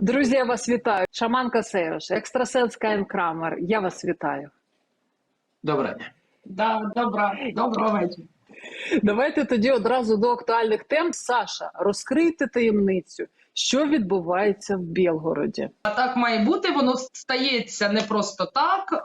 Друзі, я вас вітаю. Шаманка Сейрош, екстрасенс Каїн Крамер. Я вас вітаю. Добре. дня. Да, добра, доброго вечора. Давайте тоді одразу до актуальних тем. Саша, розкрийте таємницю, що відбувається в Білгороді. Так має бути, воно стається не просто так.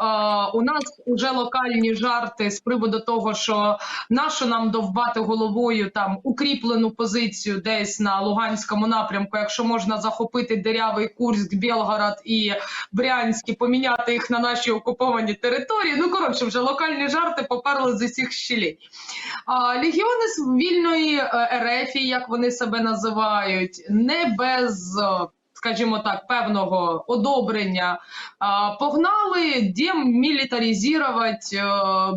У нас вже локальні жарти з приводу того, що нащо нам довбати головою там укріплену позицію десь на Луганському напрямку, якщо можна захопити Дерявий Курськ, Білгород і Брянськ і поміняти їх на наші окуповані території. Ну коротше, вже локальні жарти поперли з усіх щілей. А, легіони з вільної е, Ерефії, як вони себе називають, не без. е, Скажімо так, певного одобрення погнали демілітаризувати е,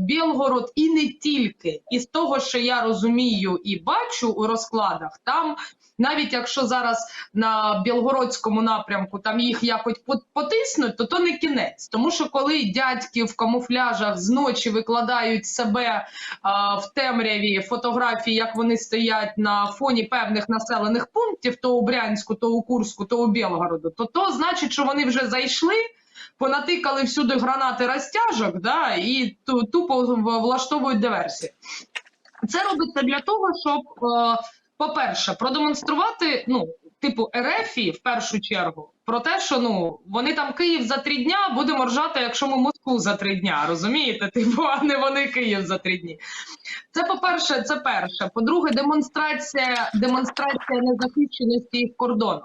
Білгород і не тільки. І з того, що я розумію і бачу у розкладах, там навіть якщо зараз на білгородському напрямку там їх якось потиснуть, то то не кінець. Тому що коли дядьки в камуфляжах зночі викладають себе а, в темряві фотографії, як вони стоять на фоні певних населених пунктів, то у Брянську, то у Курську, то у Білгороду, то то значить, що вони вже зайшли. Понатикали всюди гранати розтяжок, да, і тупо влаштовують диверсії. Це робиться для того, щоб, е, по-перше, продемонструвати, ну, типу, Ерефії в першу чергу, про те, що ну вони там Київ за три дня, будемо ржати, якщо ми Москву за три дня, розумієте? Типу, а не вони Київ за три дні. Це по-перше, це перше. По-друге, демонстрація, демонстрація незахищеності їх кордону.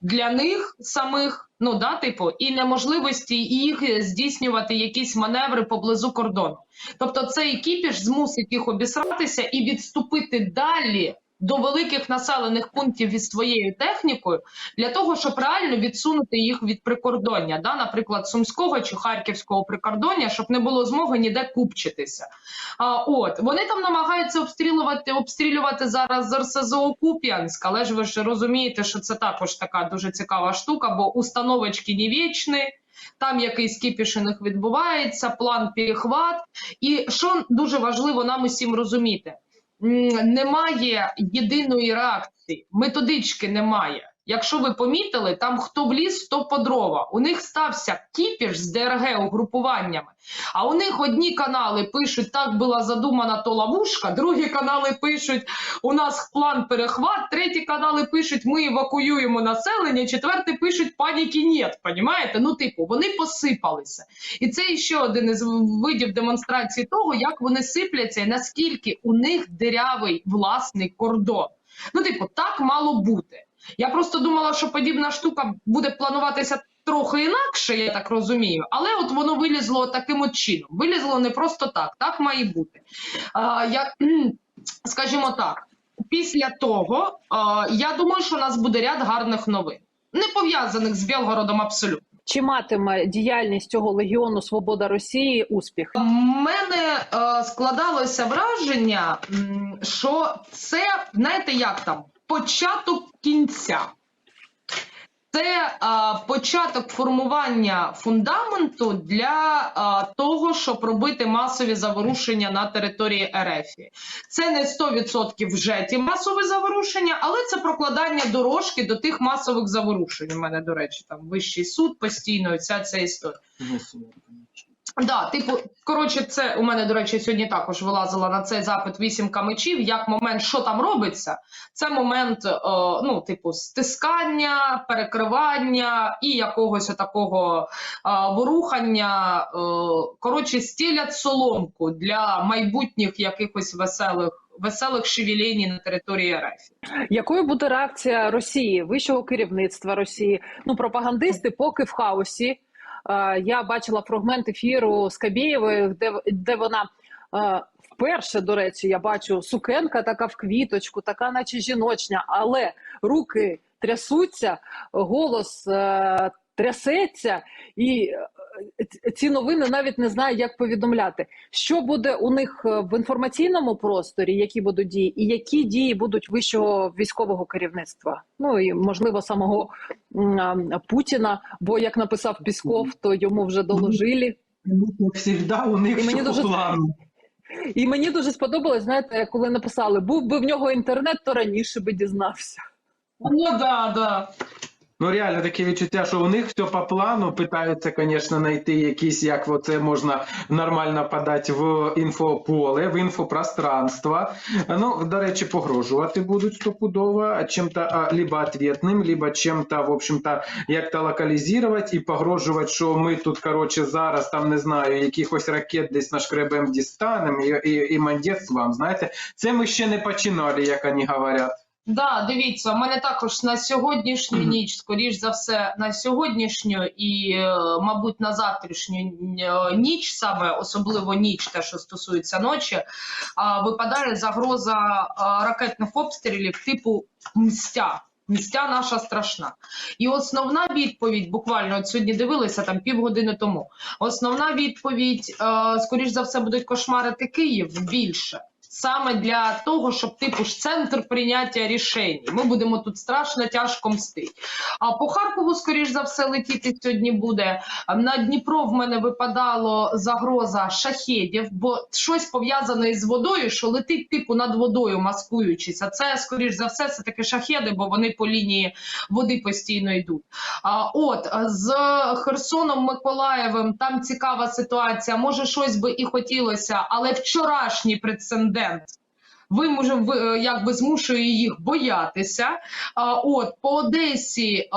Для них самих, ну да, типу, і неможливості їх здійснювати якісь маневри поблизу кордону. Тобто, цей кіпіш змусить їх обісратися і відступити далі до великих населених пунктів із своєю технікою для того, щоб реально відсунути їх від прикордоння, да, наприклад, сумського чи харківського прикордоння, щоб не було змоги ніде купчитися. А, от вони там намагаються обстрілювати, обстрілювати зараз з РСЗО Куп'янськ, але ж ви ж розумієте, що це також така дуже цікава штука, бо установочки не вічні. Там якийсь кіпіш відбувається, план перехват. І що дуже важливо нам усім розуміти: немає єдиної реакції, методички немає. Якщо ви помітили, там хто вліз, хто по дрова. У них стався кіпіш з ДРГ угрупуваннями. А у них одні канали пишуть, так була задумана то ловушка, другі канали пишуть, у нас план перехват, треті канали пишуть, ми евакуюємо населення, четверті пишуть, паніки нет, понімаєте? Ну, типу, вони посипалися. І це ще один із видів демонстрації того, як вони сипляться і наскільки у них дирявий власний кордон. Ну, типу, так мало бути. Я просто думала, що подібна штука буде плануватися трохи інакше, я так розумію, але от воно вилізло таким от чином. Вилізло не просто так, так має бути. А, я, скажімо так, після того а, я думаю, що у нас буде ряд гарних новин, не пов'язаних з Білгородом абсолютно. Чи матиме діяльність цього легіону Свобода Росії успіх? У мене е, складалося враження, що це, знаєте, як там, початок кінця. Це е, початок формування фундаменту для е, того, щоб робити масові заворушення на території РФ. Це не 100% вже ті масові заворушення, але це прокладання дорожки до тих масових заворушень. У мене, до речі, там вищий суд постійно, вся ця історія. Да, типу, коротше, це у мене, до речі, сьогодні також вилазила на цей запит вісімка мечів. Як момент, що там робиться, це момент, е, ну, типу, стискання, перекривання і якогось такого е, ворухання. Е, коротше, стілять соломку для майбутніх якихось веселих. Веселих шевелінь на території РФ. Якою буде реакція Росії, вищого керівництва Росії? Ну, пропагандисти поки в хаосі. Е, Я бачила фрагмент ефіру з Кабєєвою, де, де вона е, вперше, до речі, я бачу сукенка така в квіточку, така, наче жіночня, але руки трясуться, голос е, трясеться, і ці новини навіть не знаю, як повідомляти. Що буде у них е, в інформаційному просторі, які будуть дії, і які дії будуть вищого військового керівництва? Ну і можливо самого Путіна. Бо як написав Пісков, то йому вже доложили. У них І мені дуже- плану. І мені дуже сподобалось, знаєте, коли написали: був би в нього інтернет, то раніше би дізнався. Ну да, да. Ну реально таке відчуття, що у них все по плану. Питаються, звісно, знайти якісь, як це можна нормально подати в інфополе, в інфопространство. Ну, до речі, погрожувати будуть стопудово чим-то либо ответним, либо чим-то, в общем-то, як-то локалізувати і погрожувати, що ми тут, коротше, зараз там не знаю, якихось ракет десь нашкребем дістанемо і, і, і мандець вам. Знаєте, це ми ще не починали, як вони говорять. Да, дивіться, у мене також на сьогоднішню ніч, скоріш за все, на сьогоднішню і, е, мабуть, на завтрашню е, ніч, саме особливо ніч, те, що стосується ночі, випадає загроза ракетних обстрілів типу мстя. Мстя наша страшна. І основна відповідь, буквально от сьогодні дивилися там півгодини тому. Основна відповідь, е, скоріш за все, будуть кошмарити Київ більше. Саме для того, щоб типу ж центр прийняття рішень. Ми будемо тут страшно тяжко мстити. А по Харкову, скоріш за все, летіти сьогодні буде. На Дніпро в мене випадало загроза шахедів, бо щось пов'язане із водою, що летить типу над водою, маскуючись. А це, скоріш за все, це таки шахеди, бо вони по лінії води постійно йдуть. А от з Херсоном Миколаєвим там цікава ситуація. Може, щось би і хотілося, але вчорашній прецедент. Ви може ви, якби змушує їх боятися. А, от по Одесі,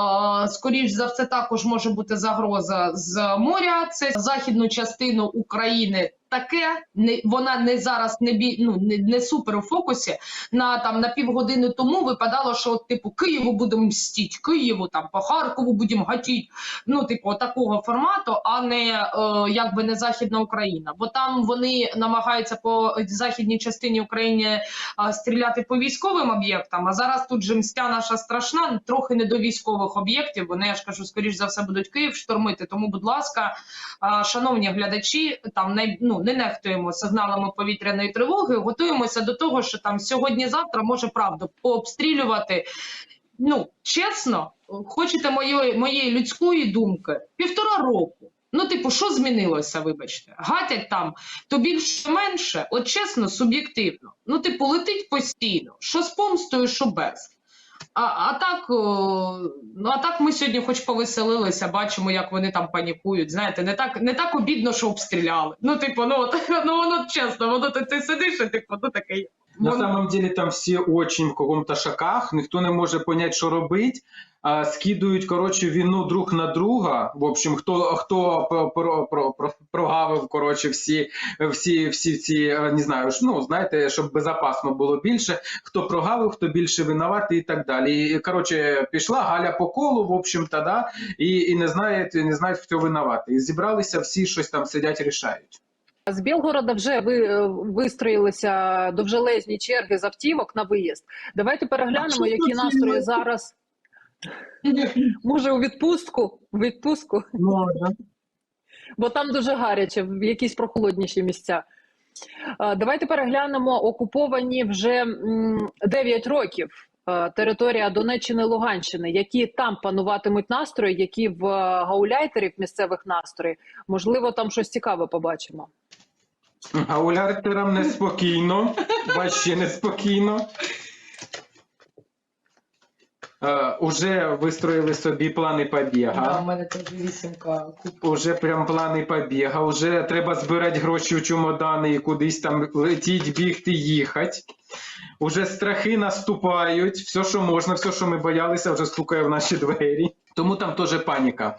скоріш за все, також може бути загроза з моря. Це західну частину України. Таке не вона не зараз не бі, ну, не, не супер у фокусі. На там на півгодини тому випадало, що от, типу Києву будемо мстіть, Києву там по Харкову будемо гатіть. Ну, типу, такого формату, а не е, якби не Західна Україна. Бо там вони намагаються по західній частині України а, стріляти по військовим об'єктам. А зараз тут же мстя наша страшна, трохи не до військових об'єктів. Вони я ж кажу, скоріш за все будуть Київ штормити. Тому, будь ласка, а, шановні глядачі, там не ну не нехтуємо сигналами повітряної тривоги. Готуємося до того, що там сьогодні-завтра може правду пообстрілювати. Ну чесно, хочете моєї моєї людської думки, півтора року. Ну, типу, що змінилося, вибачте? Гатять там то більше менше, от чесно, суб'єктивно. Ну, типу, летить постійно. Що з помстою, що без. А, а так, о, ну а так ми сьогодні, хоч повеселилися, бачимо, як вони там панікують. Знаєте, не так не так обідно, що обстріляли. Ну, типу, ну от, ну воно чесно, воно ти, ти сидиш, і типу, ну таке. На самом деле там всі очі в каком-то шаках, ніхто не може понять, що робити. А, скидують коротше вину друг на друга. В общем, хто хто про, про, про, про, прогавив коротше всі, всі, всі ці е, не знаю, ж, ну знаєте, щоб безпечно було більше. Хто прогавив, хто більше винуватий і так далі. І коротше, пішла Галя по колу, в общем-то, да, і, і не знають, не знають, хто винуватий. І зібралися всі щось там сидять, рішають. З Білгорода вже ви е, вистроїлися довжелезні черги з автівок на виїзд. Давайте переглянемо, які настрої зараз. Може, у відпустку? У відпустку, Можна. бо там дуже гаряче, в якісь прохолодніші місця. Давайте переглянемо окуповані вже 9 років територія Донеччини Луганщини, які там пануватимуть настрої, які в гауляйтерів місцевих настрої. Можливо, там щось цікаве побачимо. Гауляйтерам неспокійно, вообще неспокійно. Е, уже вистроїли собі плани Да, у мене теж вісімка. Уже прям плани побіга. Уже треба збирати гроші в чемодани і кудись там летіть, бігти, їхати. Уже страхи наступають. Все, що можна, все, що ми боялися, вже стукає в наші двері. Тому там теж паніка.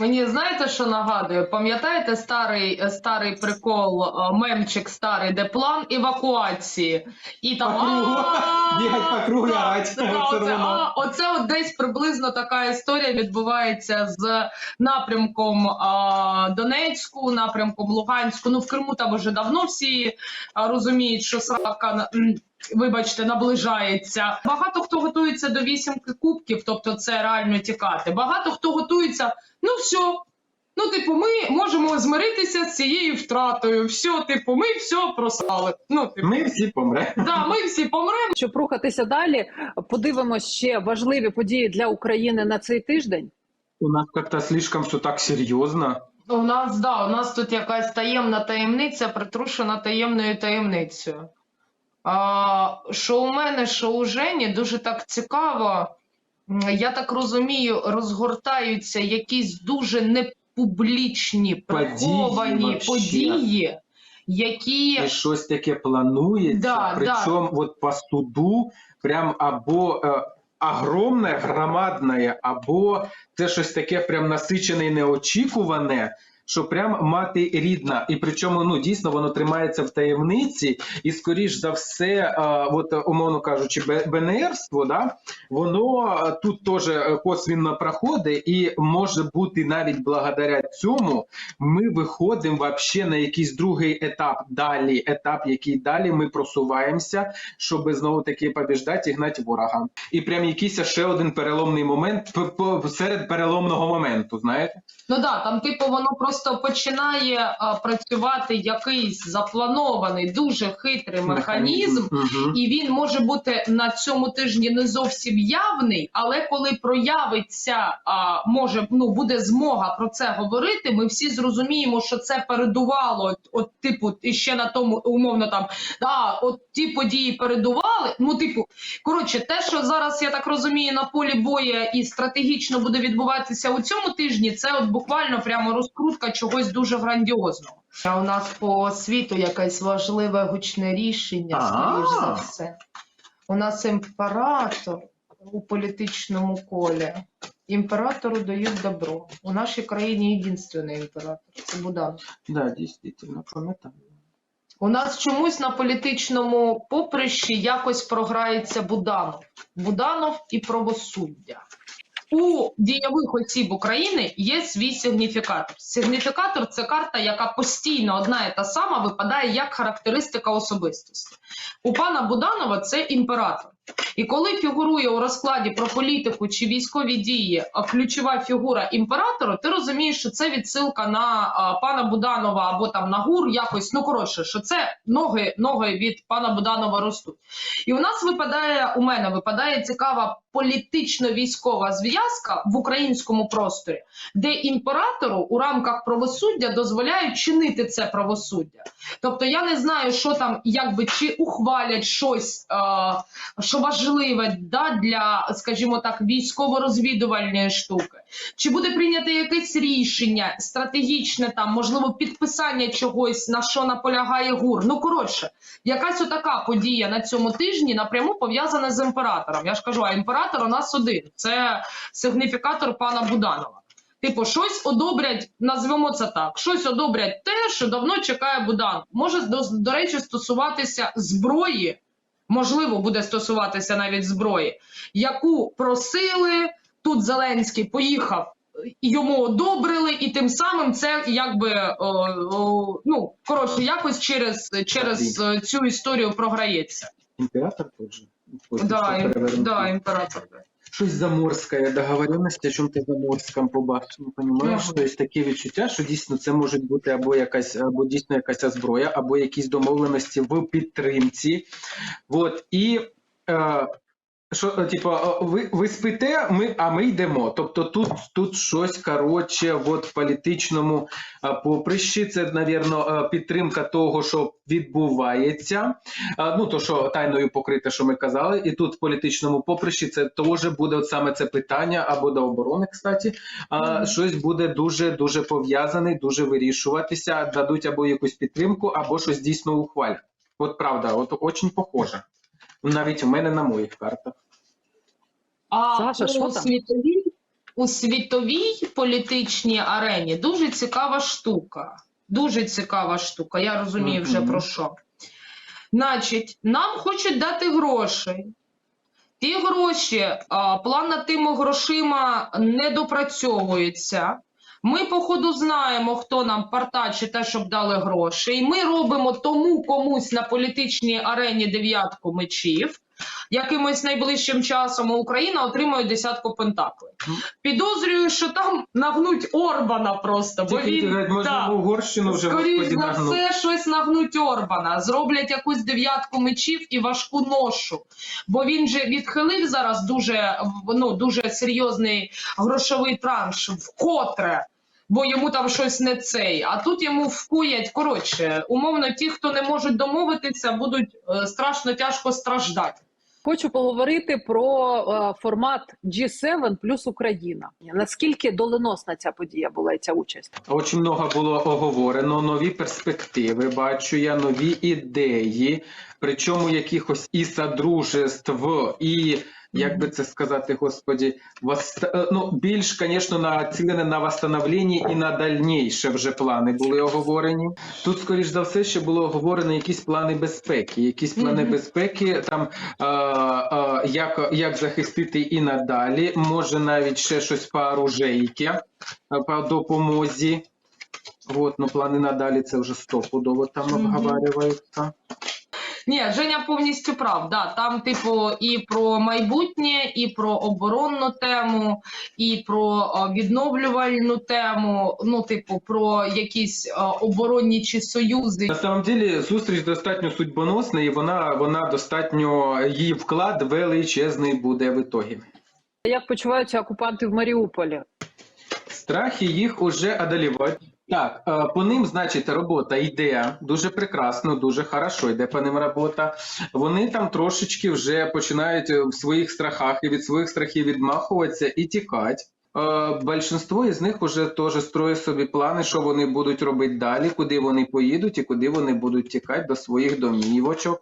Мені знаєте, що нагадує? Пам'ятаєте старий е, старий прикол, е, мемчик старий, де план евакуації, і там Оце «А!» оце от десь приблизно така історія відбувається з напрямком а, Донецьку, напрямком Луганську. Ну в Криму там вже давно всі розуміють, що срака Вибачте, наближається. Багато хто готується до вісімки кубків, тобто це реально тікати. Багато хто готується, ну все. Ну, типу, ми можемо змиритися з цією втратою. Все, типу, ми все просрали. Ну, типу, Ми всі помремо. да, ми всі помремо. Щоб рухатися далі, подивимось ще важливі події для України на цей тиждень. У нас как-то слишком все так серйозно. У нас да, у нас тут якась таємна таємниця, притрушена таємною таємницею. Що у мене, що у Жені, дуже так цікаво. Я так розумію, розгортаються якісь дуже непублічні, приховані вообще. події, які І щось таке планується, Да, причому от по суду прям або е, огромне, громадне, або це щось таке прям насичене і неочікуване. Що прям мати рідна, і причому ну дійсно воно тримається в таємниці, і скоріш за все, а, от умовно кажучи, БНРство, да, воно тут теж е, косвінно проходить, і може бути навіть благодаря цьому ми виходимо вообще на якийсь другий етап далі, етап, який далі ми просуваємося, щоб знову таки побіждати і гнати ворога. І прям якийсь ще один переломний момент серед переломного моменту, знаєте? Ну да, там, типу, воно просто починає а, працювати якийсь запланований, дуже хитрий механізм, і він може бути на цьому тижні не зовсім явний, але коли проявиться, а, може ну буде змога про це говорити. Ми всі зрозуміємо, що це передувало. От, от типу, і ще на тому умовно там да, от ті події передували. Ну, типу, коротше, те, що зараз я так розумію, на полі боя і стратегічно буде відбуватися у цьому тижні, це от буквально прямо розкрутка чогось дуже грандіозного. А у нас по світу якесь важливе гучне рішення, скоріш за все. У нас імператор у політичному колі. Імператору дають добро. У нашій країні єдинственний імператор це Буданов. Да, дійсно, пам'ятаю. У нас чомусь на політичному поприщі якось програється Буданов. Буданов і правосуддя. У дієвих осіб України є свій сигніфікатор. Сигніфікатор це карта, яка постійно одна і та сама випадає як характеристика особистості. У пана Буданова це імператор. І коли фігурує у розкладі про політику чи військові дії ключова фігура імператора, ти розумієш, що це відсилка на а, пана Буданова або там на гур, якось ну коротше, що це ноги, ноги від пана Буданова ростуть. І у нас випадає, у мене випадає цікава політично-військова зв'язка в українському просторі, де імператору у рамках правосуддя дозволяють чинити це правосуддя. Тобто я не знаю, що там, якби чи ухвалять щось, е, що важливе да, для, скажімо так, військово-розвідувальної штуки. Чи буде прийнято якесь рішення стратегічне, там можливо підписання чогось, на що наполягає ГУР? Ну коротше, якась отака подія на цьому тижні напряму пов'язана з імператором. Я ж кажу, а імператор у нас один. Це сигніфікатор пана Буданова. Типу, щось одобрять, назвемо це так. Щось одобрять те, що давно чекає Будан. Може, до, до речі, стосуватися зброї, можливо, буде стосуватися навіть зброї, яку просили. Тут Зеленський поїхав, йому одобрили, і тим самим це якби о, о, ну коротше, якось через, через е, цю історію програється. Імператор теж. Да, ім, да, імператор. Щось заморське, договоренності, о чому-то заморському побачимо, понімаєш? Тобто таке відчуття, що дійсно це може бути або якась, або дійсно якась зброя, або якісь домовленості в підтримці. От, і е, що, е, типу, е, ви, ви спите, ми, а ми йдемо. Тобто тут, тут щось коротше, от в політичному е, поприщі, це, навірно, підтримка того, що відбувається. Ну, то, що тайною покрите, що ми казали, і тут в політичному поприщі це теж буде от саме це питання або до оборони, кстати, Мгм. щось буде дуже дуже пов'язане, дуже вирішуватися, дадуть або якусь підтримку, або щось дійсно ухвалять. От правда, от очень похоже. Навіть у мене на моїх картах. А Саша, що у там? світовій у світовій політичній арені дуже цікава штука. Дуже цікава штука. Я розумію вже про що. Значить, нам хочуть дати грошей. Ті гроші, а, план над тими грошима не допрацьовується. Ми, походу, знаємо, хто нам партачить те, щоб дали гроші. І ми робимо тому комусь на політичній арені дев'ятку мечів. Якимось найближчим часом Україна отримує десятку пентаклей. Підозрюю, що там нагнуть Орбана просто, бо він так. в Угорщину вже Скоріш господі за все, щось нагнуть Орбана, зроблять якусь дев'ятку мечів і важку ношу. Бо він же відхилив зараз дуже, ну, дуже серйозний грошовий транш вкотре. бо йому там щось не цей. А тут йому вкуять. Коротше, умовно, ті, хто не можуть домовитися, будуть е, страшно тяжко страждати. Хочу поговорити про е, формат G7 плюс Україна. Наскільки доленосна ця подія була і ця участь? Очень много було оговорено, нові перспективи, бачу я, нові ідеї, причому якихось і содружеств, і як би це сказати, господі, вос- е, ну, більш, звісно, націлене на восстановлення і на дальніше вже плани були оговорені. Тут, скоріш за все, ще було оговорено якісь плани безпеки. Якісь плани Мгм. безпеки, там е, е, як, як захистити і надалі, може навіть ще щось по оружейки, по допомозі. От, ну плани надалі це вже стопудово там Мгм. обговорюються. Ні, Женя повністю прав. Да, там, типу, і про майбутнє, і про оборонну тему, і про е, відновлювальну тему. Ну, типу, про якісь е, оборонні чи союзи. На самом деле зустріч достатньо судьбоносна, і вона, вона достатньо її вклад величезний буде в ітогі. Як почуваються окупанти в Маріуполі? Страхи їх уже одолівають. Так, е, по ним, значить, робота йде дуже прекрасно, дуже хорошо йде по ним робота. Вони там трошечки вже починають е, в своїх страхах і від своїх страхів відмахуватися і тікати. Е, Більшинство із них вже теж строїть собі плани, що вони будуть робити далі, куди вони поїдуть і куди вони будуть тікати до своїх домівочок.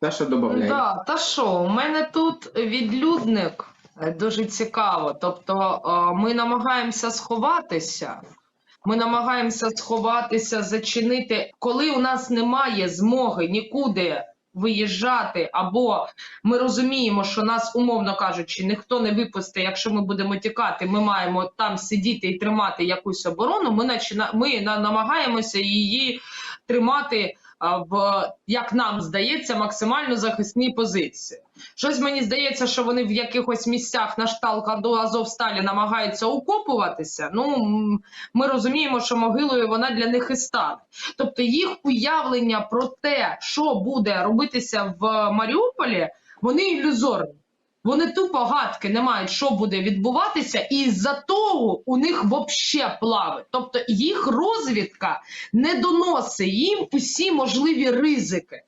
Та що додає? Да, та що, у мене тут відлюдник дуже цікаво. Тобто е, ми намагаємося сховатися. Ми намагаємося сховатися, зачинити, коли у нас немає змоги нікуди виїжджати, або ми розуміємо, що нас, умовно кажучи, ніхто не випустить, якщо ми будемо тікати, ми маємо там сидіти і тримати якусь оборону. Ми, начина... ми намагаємося її тримати в, як нам здається, максимально захисній позиції. Щось мені здається, що вони в якихось місцях на шталках до Азовсталі намагаються окопуватися. Ну ми розуміємо, що могилою вона для них і стане. Тобто їх уявлення про те, що буде робитися в Маріуполі, вони ілюзорні. Вони тупо гадки не мають, що буде відбуватися, і з-за того у них вообще плави. Тобто їх розвідка не доносить їм усі можливі ризики.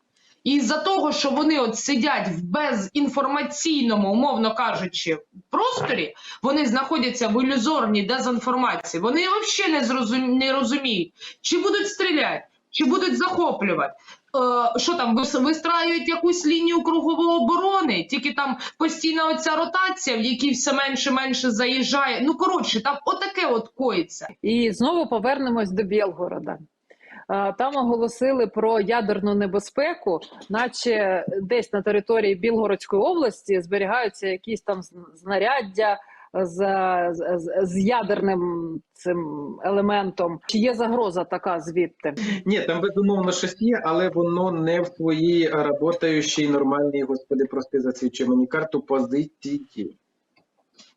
І з-за того, що вони от сидять в безінформаційному, умовно кажучи, просторі, вони знаходяться в ілюзорній дезінформації. Вони взагалі не розуміють, чи будуть стріляти, чи будуть захоплювати. Е, що там вис- вистраюють якусь лінію кругової оборони, тільки там постійна оця ротація, в якій все менше менше заїжджає. Ну коротше, там отаке от коїться. І знову повернемось до Білгорода. Е, Там оголосили про ядерну небезпеку, наче десь на території Білгородської області зберігаються якісь там знаряддя з, з, з- ядерним цим елементом. Чи є загроза така звідти? Ні, там безумовно щось є, але воно не в своїй роботаючій нормальній, господи, прости, засвідчи мені карту позиції.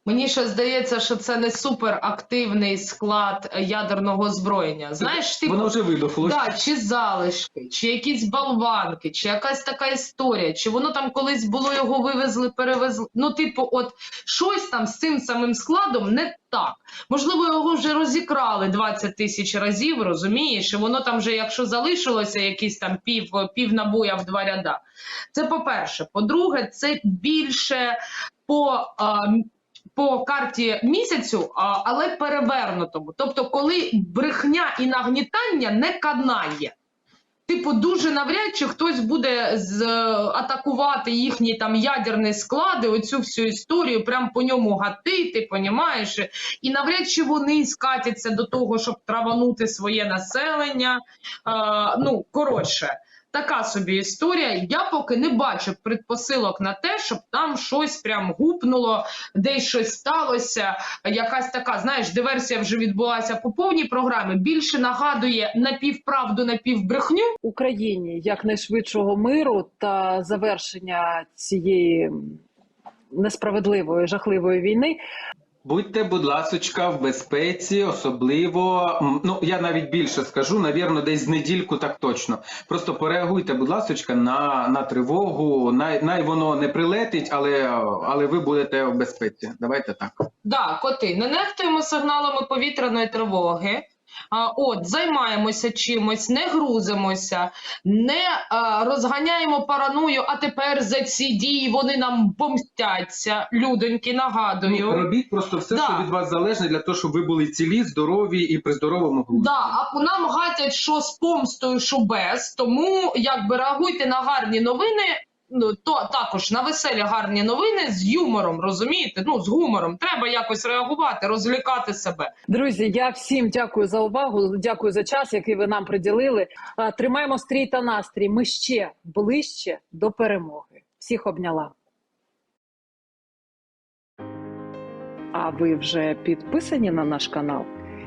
Мені ще здається, що це не суперактивний склад ядерного озброєння. Знаєш, типу, Воно вже видохло. Да, чи залишки, чи якісь болванки, чи якась така історія, чи воно там колись було його вивезли, перевезли. Ну, типу, от щось там з цим самим складом не так. Можливо, його вже розікрали 20 тисяч разів, розумієш, і воно там вже, якщо залишилося якісь там пів, пів набоя в два ряда. Це по-перше. По-друге, це більше по. А, по карті місяцю, але перевернутому. Тобто, коли брехня і нагнітання не канає. Типу, дуже навряд чи хтось буде з, е, атакувати їхні там ядерні склади, оцю всю історію, прям по ньому гатити, понімаєш? І навряд чи вони скатяться до того, щоб траванути своє населення. Е, ну, коротше, така собі історія. Я поки не бачу предпосилок на те, щоб там щось прям гупнуло, десь щось сталося. Якась така, знаєш, диверсія вже відбулася по повній програмі. Більше нагадує напівправду, напівбрехню. Україні якнайшвидшого миру та завершення цієї несправедливої жахливої війни. Будьте, будь ласочка, в безпеці, особливо. Ну я навіть більше скажу, навірно, десь з недільку так точно. Просто пореагуйте, будь ласочка, на, на тривогу. Най, най воно не прилетить, але, але ви будете в безпеці. Давайте так. Да, коти, не нехтуємо сигналами повітряної тривоги. От, займаємося чимось, не грузимося, не а, розганяємо параную, а тепер за ці дії вони нам помстяться. Людоньки, нагадую. Ну, робіть просто все, Да. що від вас залежне, для того, щоб ви були цілі, здорові і при здоровому глузді. Да, а нам гатять, що з помстою, що без. Тому якби реагуйте на гарні новини. Ну то також на веселі гарні новини з юмором, розумієте? Ну з гумором. Треба якось реагувати, розлікати себе. Друзі, я всім дякую за увагу. Дякую за час, який ви нам приділили. Тримаємо стрій та настрій. Ми ще ближче до перемоги. Всіх обняла. А ви вже підписані на наш канал?